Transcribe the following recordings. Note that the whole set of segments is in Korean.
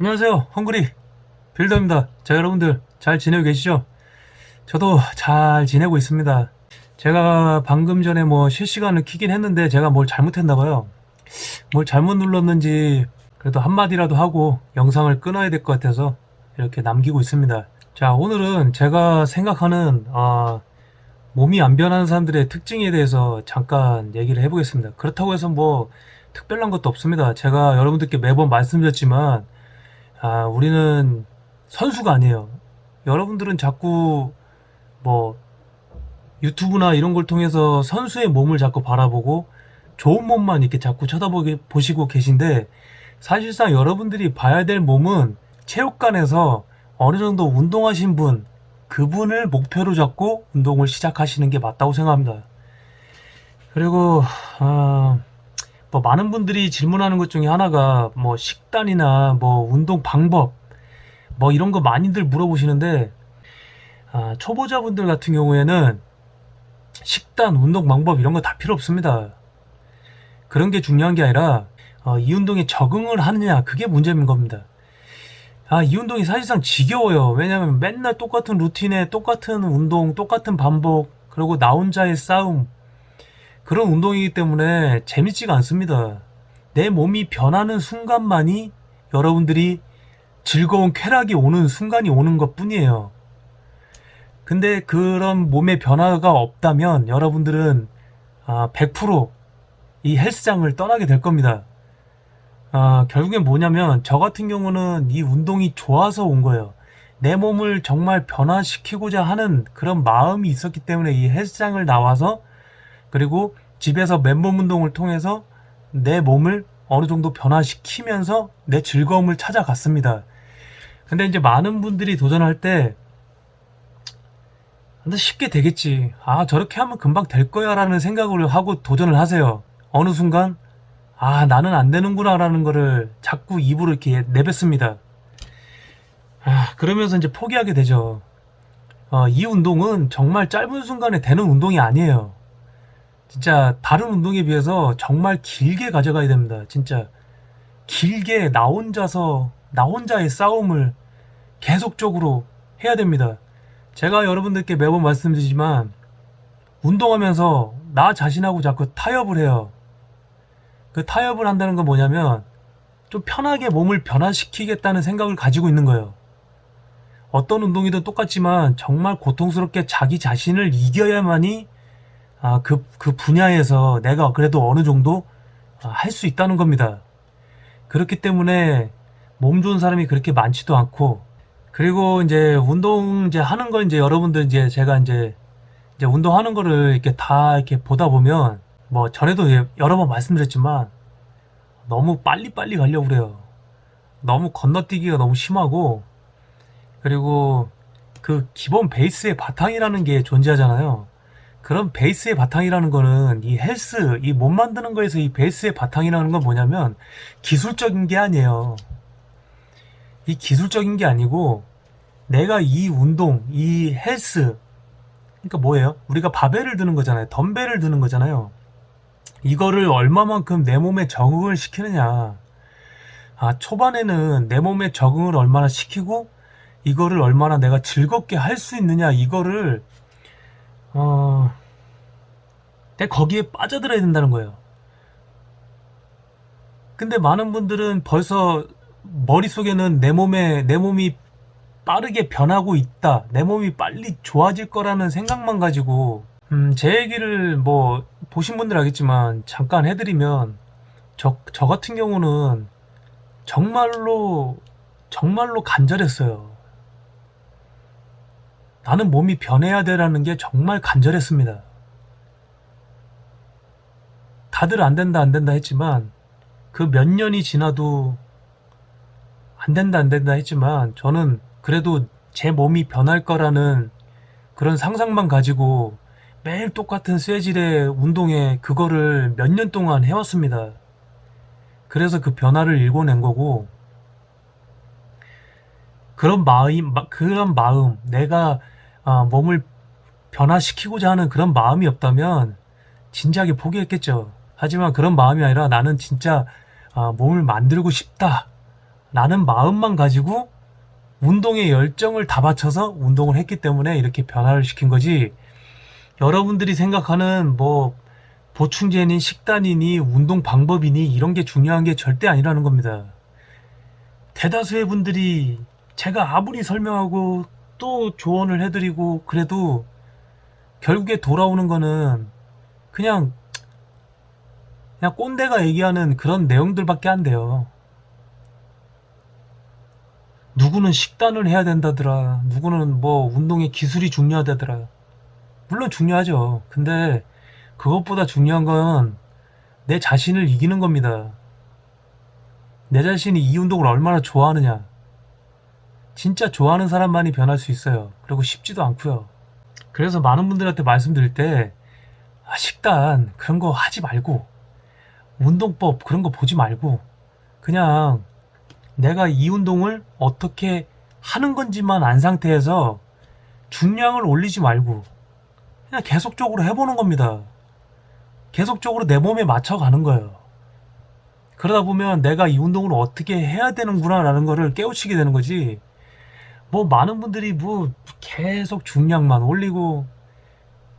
안녕하세요. 헝그리 빌더입니다. 자, 여러분들 잘 지내고 계시죠? 저도 잘 지내고 있습니다. 제가 방금 전에 뭐 실시간을 키긴 했는데 제가 뭘 잘못했나 봐요. 뭘 잘못 눌렀는지 그래도 한마디라도 하고 영상을 끊어야 될 것 같아서 이렇게 남기고 있습니다. 자, 오늘은 제가 생각하는 아, 몸이 안 변하는 사람들의 특징에 대해서 잠깐 얘기를 해보겠습니다. 그렇다고 해서 뭐 특별한 것도 없습니다. 제가 여러분들께 매번 말씀드렸지만 아, 우리는 선수가 아니에요. 여러분들은 자꾸 뭐 유튜브나 이런 걸 통해서 선수의 몸을 자꾸 바라보고 좋은 몸만 이렇게 자꾸 쳐다보게 보시고 계신데 사실상 여러분들이 봐야 될 몸은 체육관에서 어느 정도 운동하신 분 그분을 목표로 잡고 운동을 시작하시는 게 맞다고 생각합니다. 그리고 아, 뭐 많은 분들이 질문하는 것 중에 하나가 뭐 식단이나 뭐 운동 방법 뭐 이런 거 많이들 물어보시는데 아, 초보자분들 같은 경우에는 식단, 운동 방법 이런 거 다 필요 없습니다. 그런 게 중요한 게 아니라 어, 이 운동에 적응을 하느냐 그게 문제인 겁니다. 아, 이 운동이 사실상 지겨워요. 왜냐면 맨날 똑같은 루틴에 똑같은 운동, 똑같은 반복, 그리고 나 혼자의 싸움, 그런 운동이기 때문에 재밌지가 않습니다. 내 몸이 변하는 순간만이 여러분들이 즐거운 쾌락이 오는 순간이 오는 것 뿐이에요. 근데 그런 몸의 변화가 없다면 여러분들은 아, 100%이 헬스장을 떠나게 될 겁니다. 아, 결국엔 뭐냐면 저 같은 경우는 이 운동이 좋아서 온 거예요. 내 몸을 정말 변화시키고자 하는 그런 마음이 있었기 때문에 이 헬스장을 나와서 그리고 집에서 맨몸 운동을 통해서 내 몸을 어느 정도 변화시키면서 내 즐거움을 찾아갔습니다. 근데 이제 많은 분들이 도전할 때 근데 쉽게 되겠지. 아, 저렇게 하면 금방 될 거야 라는 생각을 하고 도전을 하세요. 어느 순간 아, 나는 안 되는구나 라는 거를 자꾸 입으로 이렇게 내뱉습니다. 아, 그러면서 이제 포기하게 되죠. 어, 이 운동은 정말 짧은 순간에 되는 운동이 아니에요. 진짜 다른 운동에 비해서 정말 길게 가져가야 됩니다. 진짜 길게 나 혼자서 나 혼자의 싸움을 계속적으로 해야 됩니다. 제가 여러분들께 매번 말씀드리지만 운동하면서 나 자신하고 자꾸 타협을 해요. 그 타협을 한다는 건 뭐냐면 좀 편하게 몸을 변화시키겠다는 생각을 가지고 있는 거예요. 어떤 운동이든 똑같지만 정말 고통스럽게 자기 자신을 이겨야만이 아, 그, 그 분야에서 내가 그래도 어느 정도 아, 할수 있다는 겁니다. 그렇기 때문에 몸 좋은 사람이 그렇게 많지도 않고 그리고 이제 운동 이제 하는 걸 이제 여러분들 이제 제가 이제 이제 운동하는 거를 이렇게 다 이렇게 보다 보면 뭐 전에도 예- 여러 번 말씀드렸지만 너무 빨리빨리 가려고 그래요. 너무 건너뛰기가 너무 심하고 그리고 그 기본 베이스의 바탕이라는 게 존재하잖아요. 그런 베이스의 바탕이라는 거는 이 헬스, 이 몸 만드는 거에서 이 베이스의 바탕이라는 건 뭐냐면 기술적인 게 아니에요. 이 기술적인 게 아니고 내가 이 운동, 이 헬스, 그러니까 뭐예요? 우리가 바벨을 드는 거잖아요. 덤벨을 드는 거잖아요. 이거를 얼마만큼 내 몸에 적응을 시키느냐. 아, 초반에는 내 몸에 적응을 얼마나 시키고 이거를 얼마나 내가 즐겁게 할 수 있느냐. 이거를 어, 내가 거기에 빠져들어야 된다는 거예요. 근데 많은 분들은 벌써 머릿속에는 내 몸에, 내 몸이 빠르게 변하고 있다. 내 몸이 빨리 좋아질 거라는 생각만 가지고, 음, 제 얘기를 뭐, 보신 분들 알겠지만, 잠깐 해드리면, 저, 저 같은 경우는 정말로, 정말로 간절했어요. 나는 몸이 변해야 돼라는 게 정말 간절했습니다. 다들 안 된다, 안 된다 했지만, 그 몇 년이 지나도 안 된다, 안 된다 했지만, 저는 그래도 제 몸이 변할 거라는 그런 상상만 가지고 매일 똑같은 쇠질의 운동에 그거를 몇 년 동안 해왔습니다. 그래서 그 변화를 일궈낸 거고, 그런 마음, 마- 그런 마음, 내가 아, 몸을 변화시키고자 하는 그런 마음이 없다면 진작에 포기했겠죠. 하지만 그런 마음이 아니라 나는 진짜 아, 몸을 만들고 싶다 라는 마음만 가지고 운동에 열정을 다 바쳐서 운동을 했기 때문에 이렇게 변화를 시킨 거지. 여러분들이 생각하는 뭐 보충제니 식단이니 운동 방법이니 이런 게 중요한 게 절대 아니라는 겁니다. 대다수의 분들이 제가 아무리 설명하고 또 조언을 해드리고 그래도 결국에 돌아오는 거는 그냥 그냥 꼰대가 얘기하는 그런 내용들밖에 안 돼요. 누구는 식단을 해야 된다더라. 누구는 뭐 운동의 기술이 중요하다더라. 물론 중요하죠. 근데 그것보다 중요한 건 내 자신을 이기는 겁니다. 내 자신이 이 운동을 얼마나 좋아하느냐. 진짜 좋아하는 사람만이 변할 수 있어요. 그리고 쉽지도 않고요. 그래서 많은 분들한테 말씀드릴 때 아, 식단 그런 거 하지 말고 운동법 그런 거 보지 말고 그냥 내가 이 운동을 어떻게 하는 건지만 안 상태에서 중량을 올리지 말고 그냥 계속적으로 해보는 겁니다. 계속적으로 내 몸에 맞춰가는 거예요. 그러다 보면 내가 이 운동을 어떻게 해야 되는구나라는 거를 깨우치게 되는 거지. 뭐 많은 분들이 뭐 계속 중량만 올리고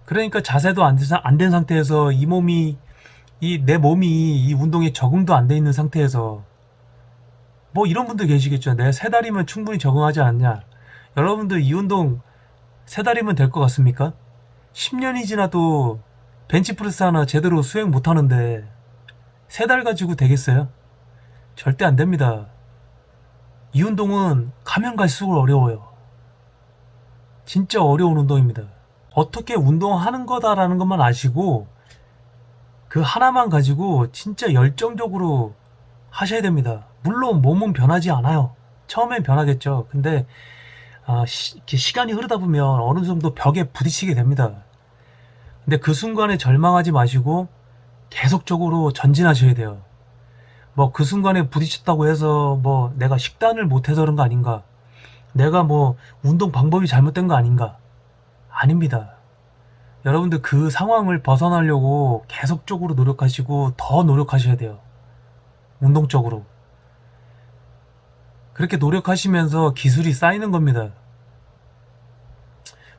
그러니까 자세도 안 된 상태에서 이 몸이 이 내 몸이 이 운동에 적응도 안 돼 있는 상태에서 뭐 이런 분들 계시겠죠. 내가 세 달이면 충분히 적응하지 않냐. 여러분들 이 운동 세 달이면 될 것 같습니까? 10년이 지나도 벤치프레스 하나 제대로 수행 못 하는데 세 달 가지고 되겠어요? 절대 안 됩니다. 이 운동은 가면 갈수록 어려워요. 진짜 어려운 운동입니다. 어떻게 운동하는 거다라는 것만 아시고 그 하나만 가지고 진짜 열정적으로 하셔야 됩니다. 물론 몸은 변하지 않아요. 처음엔 변하겠죠. 근데 아, 시, 시간이 흐르다 보면 어느 정도 벽에 부딪히게 됩니다. 근데 그 순간에 절망하지 마시고 계속적으로 전진하셔야 돼요. 뭐 그 순간에 부딪혔다고 해서 뭐 내가 식단을 못해서 그런 거 아닌가? 내가 뭐 운동 방법이 잘못된 거 아닌가? 아닙니다. 여러분들 그 상황을 벗어나려고 계속적으로 노력하시고 더 노력하셔야 돼요. 운동적으로. 그렇게 노력하시면서 기술이 쌓이는 겁니다.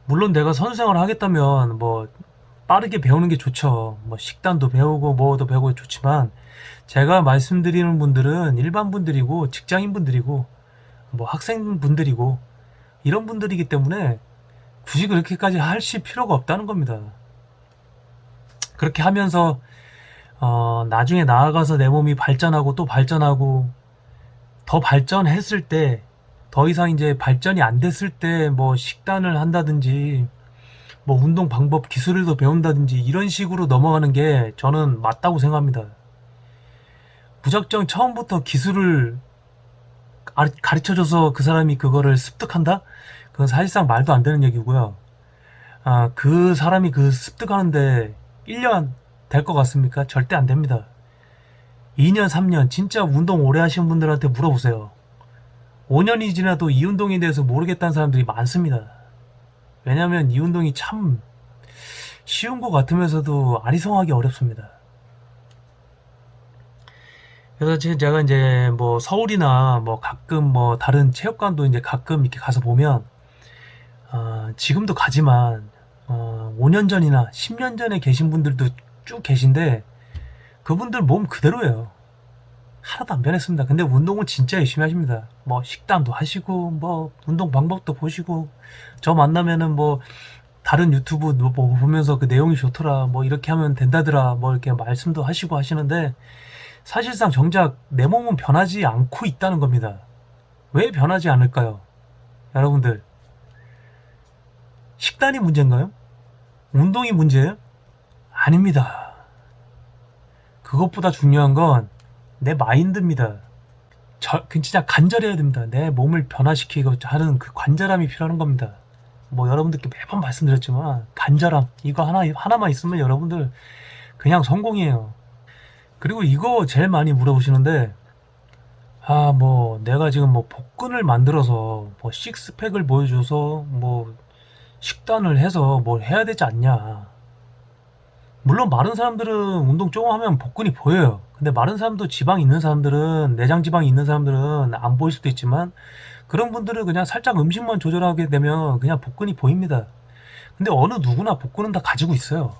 물론 내가 선수 생활을 하겠다면 뭐 빠르게 배우는 게 좋죠. 뭐 식단도 배우고 뭐도 배우고 좋지만 제가 말씀드리는 분들은 일반 분들이고 직장인 분들이고 뭐 학생 분들이고 이런 분들이기 때문에 굳이 그렇게까지 하실 필요가 없다는 겁니다. 그렇게 하면서 어, 나중에 나아가서 내 몸이 발전하고 또 발전하고 더 발전했을 때 더 이상 이제 발전이 안 됐을 때 뭐 식단을 한다든지 뭐 운동 방법 기술을 더 배운다든지 이런 식으로 넘어가는 게 저는 맞다고 생각합니다. 무작정 처음부터 기술을 가르쳐줘서 그 사람이 그거를 습득한다? 그건 사실상 말도 안 되는 얘기고요. 아, 그 사람이 그 습득하는데 1년 될 것 같습니까? 절대 안 됩니다. 2년, 3년, 진짜 운동 오래 하신 분들한테 물어보세요. 5년이 지나도 이 운동에 대해서 모르겠다는 사람들이 많습니다. 왜냐하면 이 운동이 참 쉬운 것 같으면서도 아리송하기 어렵습니다. 그래서 제가 이제 뭐 서울이나 뭐 가끔 뭐 다른 체육관도 이제 가끔 이렇게 가서 보면 어, 지금도 가지만 어, 5년 전이나 10년 전에 계신 분들도 쭉 계신데 그분들 몸 그대로예요. 하나도 안 변했습니다. 근데 운동은 진짜 열심히 하십니다. 뭐 식단도 하시고 뭐 운동 방법도 보시고 저 만나면은 뭐 다른 유튜브 뭐 보면서 그 내용이 좋더라 뭐 이렇게 하면 된다더라 뭐 이렇게 말씀도 하시고 하시는데 사실상 정작 내 몸은 변하지 않고 있다는 겁니다. 왜 변하지 않을까요? 여러분들 식단이 문제인가요? 운동이 문제예요? 아닙니다. 그것보다 중요한 건 내 마인드입니다. 저, 그 진짜 간절해야 됩니다. 내 몸을 변화시키고 하는 그 관절함이 필요한 겁니다. 뭐 여러분들께 매번 말씀드렸지만 간절함 이거 하나 하나만 있으면 여러분들 그냥 성공이에요. 그리고 이거 제일 많이 물어보시는데 아 뭐 내가 지금 뭐 복근을 만들어서 뭐 식스팩을 보여줘서 뭐 식단을 해서 뭘 해야 되지 않냐. 물론 많은 사람들은 운동 조금 하면 복근이 보여요. 근데 마른 사람도 지방 있는 사람들은 내장 지방이 있는 사람들은 안 보일 수도 있지만 그런 분들은 그냥 살짝 음식만 조절하게 되면 그냥 복근이 보입니다. 근데 어느 누구나 복근은 다 가지고 있어요.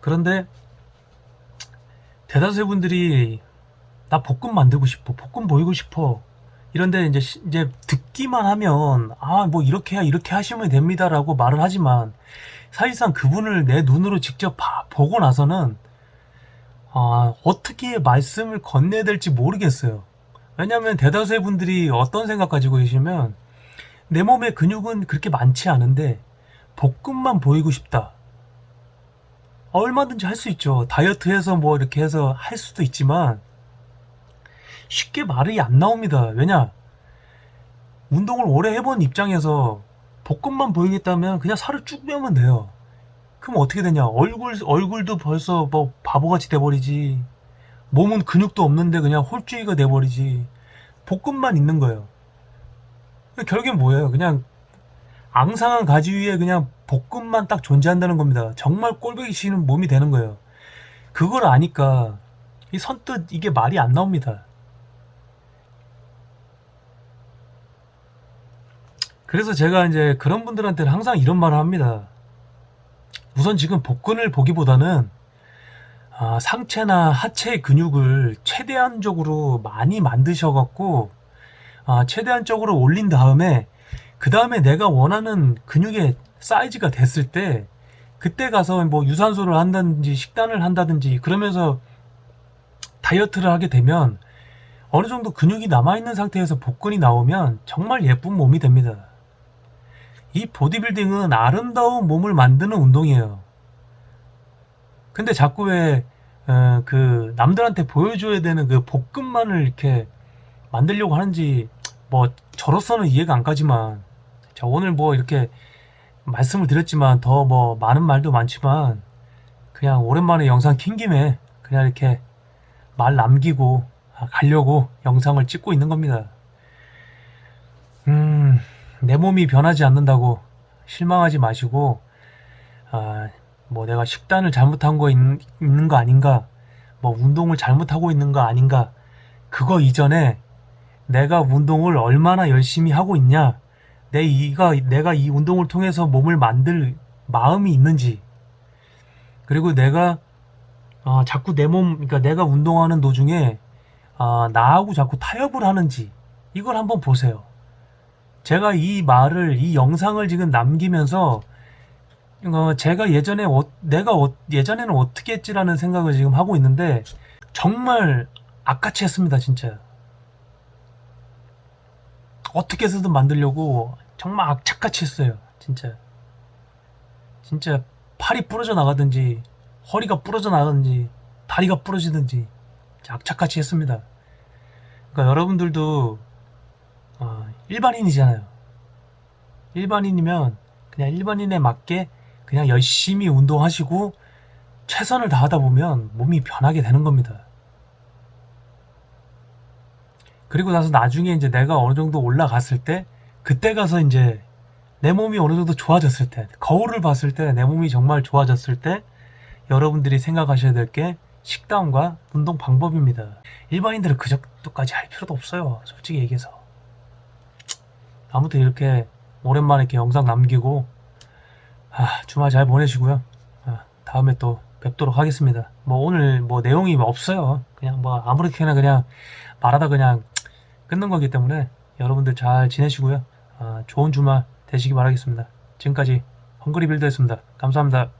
그런데 대다수의 분들이 나 복근 만들고 싶어, 복근 보이고 싶어. 이런데 이제 시- 이제 듣기만 하면 아 뭐 이렇게 해야 이렇게 하시면 됩니다라고 말을 하지만 사실상 그분을 내 눈으로 직접 봐- 보고 나서는 아 어떻게 말씀을 건네야 될지 모르겠어요. 왜냐하면 대다수의 분들이 어떤 생각 가지고 계시면 내 몸에 근육은 그렇게 많지 않은데 복근만 보이고 싶다. 얼마든지 할 수 있죠. 다이어트해서 뭐 이렇게 해서 할 수도 있지만 쉽게 말이 안 나옵니다. 왜냐? 운동을 오래 해본 입장에서 복근만 보이겠다면 그냥 살을 쭉 빼면 돼요. 그럼 어떻게 되냐? 얼굴 얼굴도 벌써 뭐 바보같이 돼버리지. 몸은 근육도 없는데 그냥 홀쭉이가 돼버리지. 복근만 있는 거예요. 결국엔 뭐예요? 그냥 앙상한 가지 위에 그냥 복근만 딱 존재한다는 겁니다. 정말 꼴보기 싫은 몸이 되는 거예요. 그걸 아니까 이 선뜻 이게 말이 안 나옵니다. 그래서 제가 이제 그런 분들한테는 항상 이런 말을 합니다. 우선 지금 복근을 보기보다는 아, 상체나 하체 근육을 최대한적으로 많이 만드셔갖고 아, 최대한적으로 올린 다음에 그 다음에 내가 원하는 근육의 사이즈가 됐을 때 그때 가서 뭐 유산소를 한다든지 식단을 한다든지 그러면서 다이어트를 하게 되면 어느 정도 근육이 남아있는 상태에서 복근이 나오면 정말 예쁜 몸이 됩니다. 이 보디빌딩은 아름다운 몸을 만드는 운동이에요. 근데 자꾸 왜, 어, 그, 남들한테 보여줘야 되는 그 복근만을 이렇게 만들려고 하는지, 뭐, 저로서는 이해가 안 가지만, 자, 오늘 뭐 이렇게 말씀을 드렸지만, 더 뭐, 많은 말도 많지만, 그냥 오랜만에 영상 킨 김에, 그냥 이렇게 말 남기고, 아, 가려고 영상을 찍고 있는 겁니다. 음, 내 몸이 변하지 않는다고 실망하지 마시고, 아, 뭐 내가 식단을 잘못한 거 있, 있는 거 아닌가, 뭐 운동을 잘못하고 있는 거 아닌가, 그거 이전에 내가 운동을 얼마나 열심히 하고 있냐, 내 이가, 내가 이 운동을 통해서 몸을 만들 마음이 있는지, 그리고 내가, 아, 자꾸 내 몸, 그러니까 내가 운동하는 도중에, 아, 나하고 자꾸 타협을 하는지, 이걸 한번 보세요. 제가 이 말을 이 영상을 지금 남기면서 어, 제가 예전에 어, 내가 어, 예전에는 어떻게 했지라는 생각을 지금 하고 있는데 정말 악같이 했습니다 진짜. 어떻게 해서든 만들려고 정말 악착같이 했어요 진짜. 진짜 팔이 부러져 나가든지 허리가 부러져 나가든지 다리가 부러지든지 악착같이 했습니다. 그러니까 여러분들도 어, 일반인이잖아요. 일반인이면 그냥 일반인에 맞게 그냥 열심히 운동하시고 최선을 다하다 보면 몸이 변하게 되는 겁니다. 그리고 나서 나중에 이제 내가 어느 정도 올라갔을 때 그때 가서 이제 내 몸이 어느 정도 좋아졌을 때 거울을 봤을 때 내 몸이 정말 좋아졌을 때 여러분들이 생각하셔야 될 게 식단과 운동 방법입니다. 일반인들은 그 정도까지 할 필요도 없어요. 솔직히 얘기해서. 아무튼 이렇게 오랜만에 이렇게 영상 남기고 아, 주말 잘 보내시고요. 아, 다음에 또 뵙도록 하겠습니다. 뭐 오늘 뭐 내용이 없어요. 그냥 뭐 아무렇게나 그냥 말하다 그냥 끊는 거기 때문에 여러분들 잘 지내시고요. 아, 좋은 주말 되시기 바라겠습니다. 지금까지 헝그리 빌더였습니다. 감사합니다.